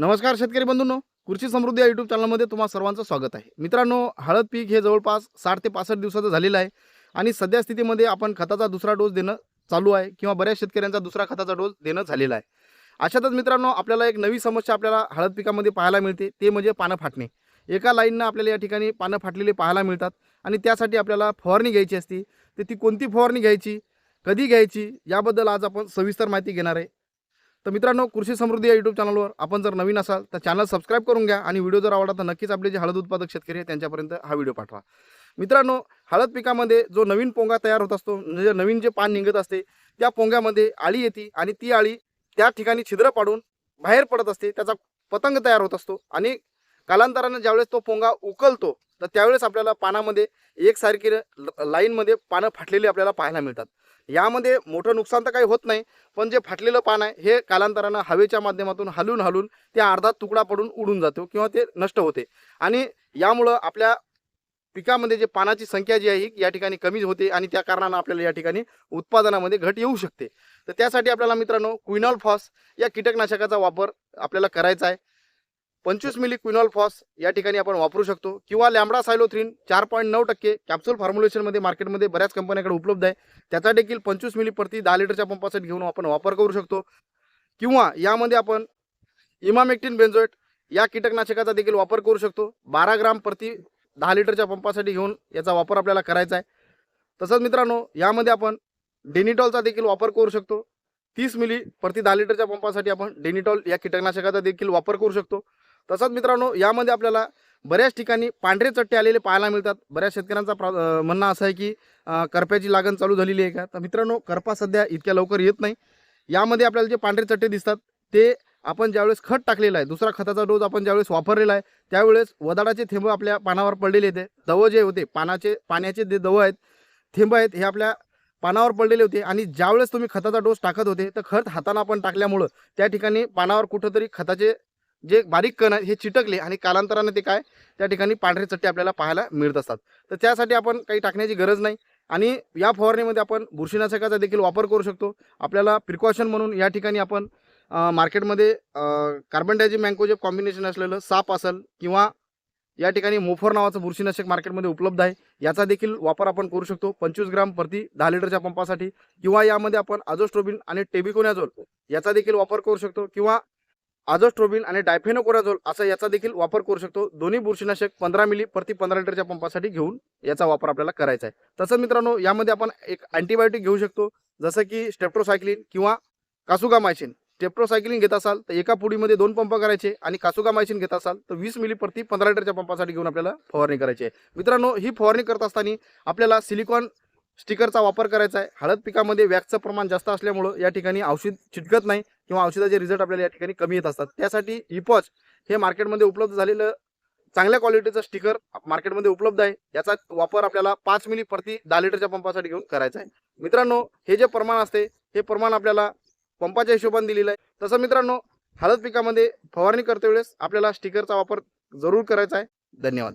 नमस्कार शेतकरी बंधूंनो कृषी समृद्धी या यूट्यूब चॅनलमध्ये तुम्हा सर्वांचं स्वागत आहे. मित्रांनो हळद पीक हे जवळपास साठ ते पासष्ट दिवसाचं झालेलं आहे आणि सध्या स्थितीमध्ये आपण खताचा दुसरा डोस देणं चालू आहे किंवा बऱ्याच शेतकऱ्यांचा दुसरा खताचा डोस देणं झालेला आहे. अशातच मित्रांनो आपल्याला एक नवी समस्या आपल्याला हळद पिकामध्ये पाहायला मिळते ते म्हणजे पानं फाटणे. एका लाईननं आपल्याला या ठिकाणी पानं फाटलेली पाहायला मिळतात आणि त्यासाठी आपल्याला फवारणी घ्यायची असती तर ती कोणती फवारणी घ्यायची कधी घ्यायची याबद्दल आज आपण सविस्तर माहिती घेणार आहे. तर मित्रांनो कृषी समृद्धी या यूट्यूब चॅनलवर आपण जर नवीन असाल तर चॅनल सबस्क्राईब करून घ्या आणि व्हिडिओ जर आवडला तर नक्कीच आपले जे हळद उत्पादक शेतकरी आहे त्यांच्यापर्यंत हा व्हिडिओ पाठवा. मित्रांनो हळद पिकामध्ये जो नवीन पोंगा तयार होत असतो म्हणजे नवीन जे पान निघत असते त्या पोंग्यामध्ये आळी येते आणि ती आळी त्या ठिकाणी छिद्र पाडून बाहेर पडत असते त्याचा पतंग तयार होत असतो आणि कालांतरानं ज्यावेळेस तो पोंगा उकलतो तर त्यावेळेस आपल्याला पानामध्ये एकसारखी ल- लाईनमध्ये पानं फाटलेली आपल्याला पाहायला मिळतात. यामध्ये मोठं नुकसान तर काही होत नाही पण जे फाटलेलं पान आहे हे कालांतरानं हवेच्या माध्यमातून हलून हलून ते अर्धा तुकडा पडून उडून जातो किंवा ते नष्ट होते. आणि यामुळं आपल्या पिकामध्ये जे पानाची संख्या जी आहे या ठिकाणी कमी होते आणि त्या कारणानं आपल्याला या ठिकाणी उत्पादनामध्ये घट येऊ शकते. तर त्यासाठी आपल्याला मित्रांनो क्विनॉल फॉस या कीटकनाशकाचा वापर आपल्याला करायचा आहे. पंचवीस मिली क्विनॉल फॉस या ठिकाणी आपण वापरू शकतो. किंवा लॅमडा सायलोथ्रीन चार पॉईंट नऊ टक्के कॅप्सूल फॉर्म्युलेशनमध्ये मार्केटमध्ये बऱ्याच कंपन्याकडे उपलब्ध आहे. त्याचा देखील पंचवीस मिली प्रति दहा लिटरच्या पंपासाठी घेऊन आपण वापर करू शकतो. किंवा यामध्ये आपण इमामेक्टिन बेन्झोएट या कीटकनाशकाचा देखील वापर करू शकतो. बारा ग्राम प्रति दहा लिटरच्या पंपासाठी घेऊन याचा वापर आपल्याला करायचा आहे. तसंच मित्रांनो यामध्ये आपण डेनिटॉलचा देखील वापर करू शकतो. तीस मिली प्रति दहा लिटरच्या पंपासाठी आपण डेनिटॉल या कीटकनाशकाचा देखील वापर करू शकतो. तसंच मित्रांनो यामध्ये आपल्याला बऱ्याच ठिकाणी पांढरे चट्टे आलेले पाहायला मिळतात. बऱ्याच शेतकऱ्यांचा प्रा म्हणणं असं आहे की करप्याची लागण चालू झालेली आहे का? तर मित्रांनो करपा सध्या इतक्या लवकर येत नाही. यामध्ये आपल्याला जे पांढरे चट्टे दिसतात ते आपण ज्यावेळेस खत टाकलेलं आहे दुसरा खताचा डोस आपण ज्यावेळेस वापरलेला आहे त्यावेळेस वदाडाचे थेंब आपल्या पानावर पडलेले होते. दव जे होते पानाचे पाण्याचे जे दव आहेत थेंब आहेत हे आपल्या पानावर पडलेले होते. आणि ज्यावेळेस तुम्ही खताचा डोस टाकत होते तर खत हाताना आपण टाकल्यामुळं त्या ठिकाणी पानावर कुठंतरी खताचे जे बारीक कण आहेत हे चिटकले आणि कालांतराने ते काय त्या ठिकाणी पांढरे चट्टे आपल्याला पाहायला मिळत असतात. तर त्यासाठी आपण काही टाकण्याची गरज नाही. आणि या फवारणीमध्ये आपण बुरशीनाशकाचा देखील वापर करू शकतो. आपल्याला प्रिकॉशन म्हणून या ठिकाणी आपण मार्केटमध्ये कार्बन डायझिम मँकोजेब कॉम्बिनेशन असलेलं साप असेल किंवा या ठिकाणी मोफर नावाचं बुरशीनाशक मार्केटमध्ये उपलब्ध आहे याचा देखील वापर आपण करू शकतो. पंचवीस ग्राम प्रति दहा लिटरच्या पंपासाठी किंवा यामध्ये आपण आजोस्ट्रोबिन आणि टेबिकोनॅझोल याचा देखील वापर करू शकतो. किंवा आझोस्ट्रोबिन आणि डायफेनोकोराझोल असा याचा देखील वापर करू शकतो. दोन्ही बुरशीनाशक पंधरा मिली प्रति पंधरा लिटरच्या पंपासाठी घेऊन याचा वापर आपल्याला करायचा आहे. तसंच मित्रांनो यामध्ये आपण एक अँटीबायोटिक घेऊ शकतो. जसं की स्टेप्ट्रोसायक्लिन किंवा कासुगामायसिन स्टेप्ट्रोसायक्लिन घेत असाल तर एका पुडीमध्ये दोन पंप करायचे आणि कासुगामायसिन घेत असाल तर वीस मिली प्रति पंधरा लिटरच्या पंपासाठी घेऊन आपल्याला फवारणी करायची आहे. मित्रांनो ही फवारणी करत असताना आपल्याला सिलिकॉन स्टिकरचा वापर करायचा आहे. हळद पिकामध्ये वॅक्सचं प्रमाण जास्त असल्यामुळं या ठिकाणी औषध चिटकत नाही. किंवा औषधाचे रिझल्ट आपल्याला या ठिकाणी कमी येत असतात. त्यासाठी इपॉच हे मार्केटमध्ये उपलब्ध झालेलं चांगल्या क्वालिटीचं स्टिकर मार्केटमध्ये उपलब्ध आहे. याचा वापर आपल्याला पाच मिली प्रति दहा लिटरच्या पंपासाठी घेऊन करायचा आहे. मित्रांनो हे जे प्रमाण असते हे प्रमाण आपल्याला पंपाच्या हिशोबाने दिलेलं आहे. तसं मित्रांनो हळद पिकामध्ये फवारणी करते वेळेस आपल्याला स्टिकरचा वापर जरूर करायचा आहे. धन्यवाद.